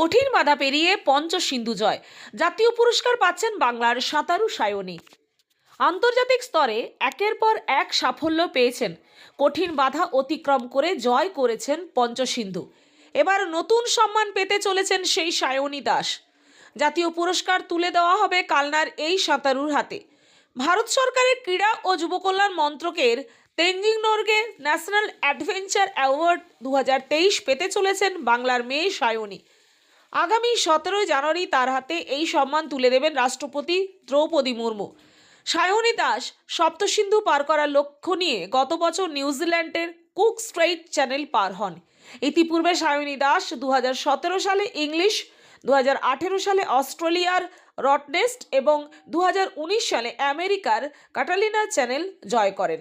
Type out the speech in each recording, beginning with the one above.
কঠিন বাধা পেরিয়ে পঞ্চসিন্ধু জয়। জাতীয় পুরস্কার পাচ্ছেন বাংলার সাঁতারু সায়নী। আন্তর্জাতিক স্তরে একের পর এক সাফল্য পেয়েছেন। কঠিন বাধা অতিক্রম করে জয় করেছেন পঞ্চসিন্ধু এবার নতুন সম্মান পেতে চলেছেন সেই সায়নী দাস। জাতীয় পুরস্কার তুলে দেওয়া হবে কালনার এই সাঁতারুর হাতে। ভারত সরকারের ক্রীড়া ও যুবকল্যাণ মন্ত্রকের Tenzing Norgay national adventure award দু হাজার তেইশ পেতে চলেছেন বাংলার মেয়ে সায়নী। আগামী সতেরোই জানুয়ারি তার হাতে এই সম্মান তুলে দেবেন রাষ্ট্রপতি দ্রৌপদী মুর্মু। সায়নী দাস সপ্তসিন্ধু পার করার লক্ষ্য নিয়ে গত বছর নিউজিল্যান্ডের কুক স্ট্রেইট চ্যানেল পার হন। ইতিপূর্বে সায়নী দাস দু হাজার সতেরো সালে ইংলিশ দু হাজার আঠেরো সালে অস্ট্রেলিয়ার রটনেস্ট এবং দু হাজার উনিশ সালে আমেরিকার কাটালিনা চ্যানেল জয় করেন।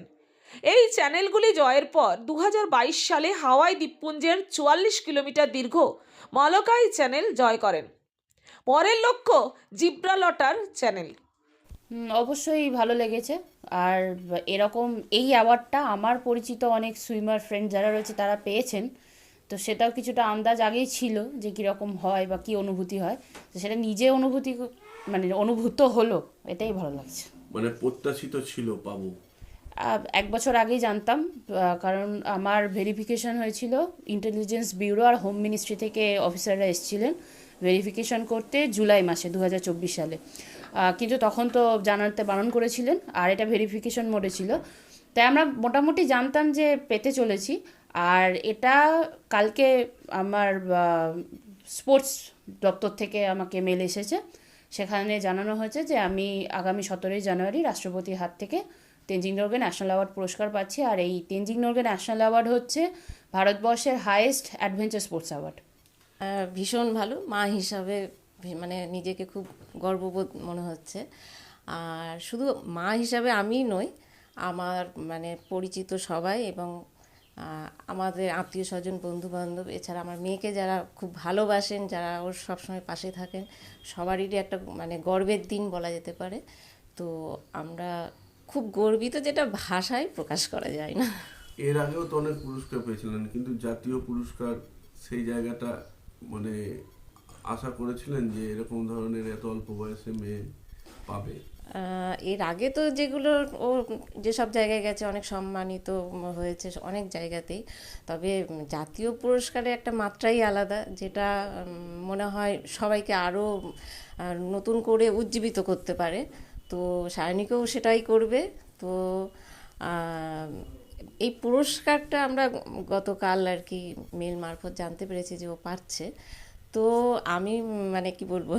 এই চ্যানেলগুলি জয়ের পর দু হাজার বাইশ সালে হাওয়াই দ্বীপপুঞ্জের চুয়াল্লিশ কিলোমিটার দীর্ঘ মালকাই চ্যানেল জয় করেন। পরের লক্ষ্য জিব্রালটার চ্যানেল। অবশ্যই ভালো লেগেছে। আর এরকম এই অ্যাওয়ার্ডটা আমার পরিচিত অনেক সুইমার ফ্রেন্ড যারা রয়েছে তারা পেয়েছেন। তো সেটাও কিছুটা আন্দাজ আগেই ছিল যে কীরকম হয় বা কী অনুভূতি হয়। তো সেটা নিজে অনুভূতি মানে অনুভূত হলো এটাই ভালো লাগছে। মানে প্রত্যাশিত ছিল পাবো এক বছর আগেই জানতাম কারণ আমার ভেরিফিকেশন হয়েছিল। ইন্টেলিজেন্স ব্যুরো আর হোম মিনিস্ট্রি থেকে অফিসাররা এসেছিলেন ভেরিফিকেশন করতে জুলাই মাসে দু হাজার চব্বিশ সালে। কিন্তু তখন তো জানাতে বারণ করেছিলেন, আর এটা ভেরিফিকেশন মোডে ছিল। তাই আমরা মোটামুটি জানতাম যে পেতে চলেছি, আর এটা কালকে আমার স্পোর্টস দপ্তর থেকে আমাকে মেল এসেছে। সেখানে জানানো হয়েছে যে আমি আগামী সতেরোই জানুয়ারি রাষ্ট্রপতির হাত থেকে তেনজিং নোরগে ন্যাশনাল অ্যাওয়ার্ড পুরস্কার পাচ্ছি আর এই তেনজিং নোরগে ন্যাশনাল অ্যাওয়ার্ড হচ্ছে ভারতবর্ষের হাইয়েস্ট অ্যাডভেঞ্চার স্পোর্টস অ্যাওয়ার্ড। ভীষণ ভালো, মা হিসাবে মানে নিজেকে খুব গর্ববোধ মনে হচ্ছে। আর শুধু মা হিসাবে আমি নই, আমার মানে পরিচিত সবাই এবং আমাদের আত্মীয় স্বজন বন্ধু বান্ধব এছাড়া আমার মেয়েকে যারা খুব ভালোবাসেন, যারা ওর সবসময় পাশে থাকেন, সবারই একটা মানে গর্বের দিন বলা যেতে পারে। তো আমরা খুব গর্বিত যেটা ভাষায় প্রকাশ করা যায় না। এর আগেও তো অনেক পুরস্কার পেয়েছিলেন কিন্তু জাতীয় পুরস্কার সেই জায়গাটা মানে আশা করেছিলেন যে এরকম ধরনের এত অল্প বয়সে মেয়ে পাবে? এর আগে তো যেগুলো ও যেসব জায়গায় গেছে অনেক সম্মানিত হয়েছে অনেক জায়গাতেই তবে জাতীয় পুরস্কারে একটা মাত্রাই আলাদা যেটা মনে হয় সবাইকে আরও নতুন করে উজ্জীবিত করতে পারে। তো সায়নিকেও সেটাই করবে। তো এই পুরস্কারটা আমরা গতকাল আর কি মেল মারফত জানতে পেরেছি যে ও পাচ্ছে তো আমি মানে কি বলব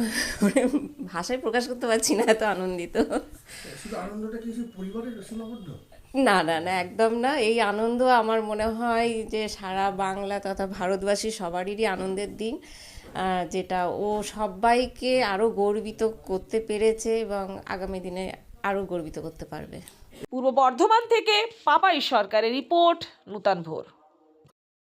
মানে ভাষায় প্রকাশ করতে পারছি না এত আনন্দিত। না না না একদম না। এই আনন্দ আমার মনে হয় যে সারা বাংলা তথা ভারতবাসী সবারই আনন্দের দিন। যেটা ও সবাইকে আরও গর্বিত করতে পেরেছে এবং আগামী দিনে আরও গর্বিত করতে পারবে। পূর্ব বর্ধমান থেকে পাপাই সরকারের রিপোর্ট, নূতন ভোর।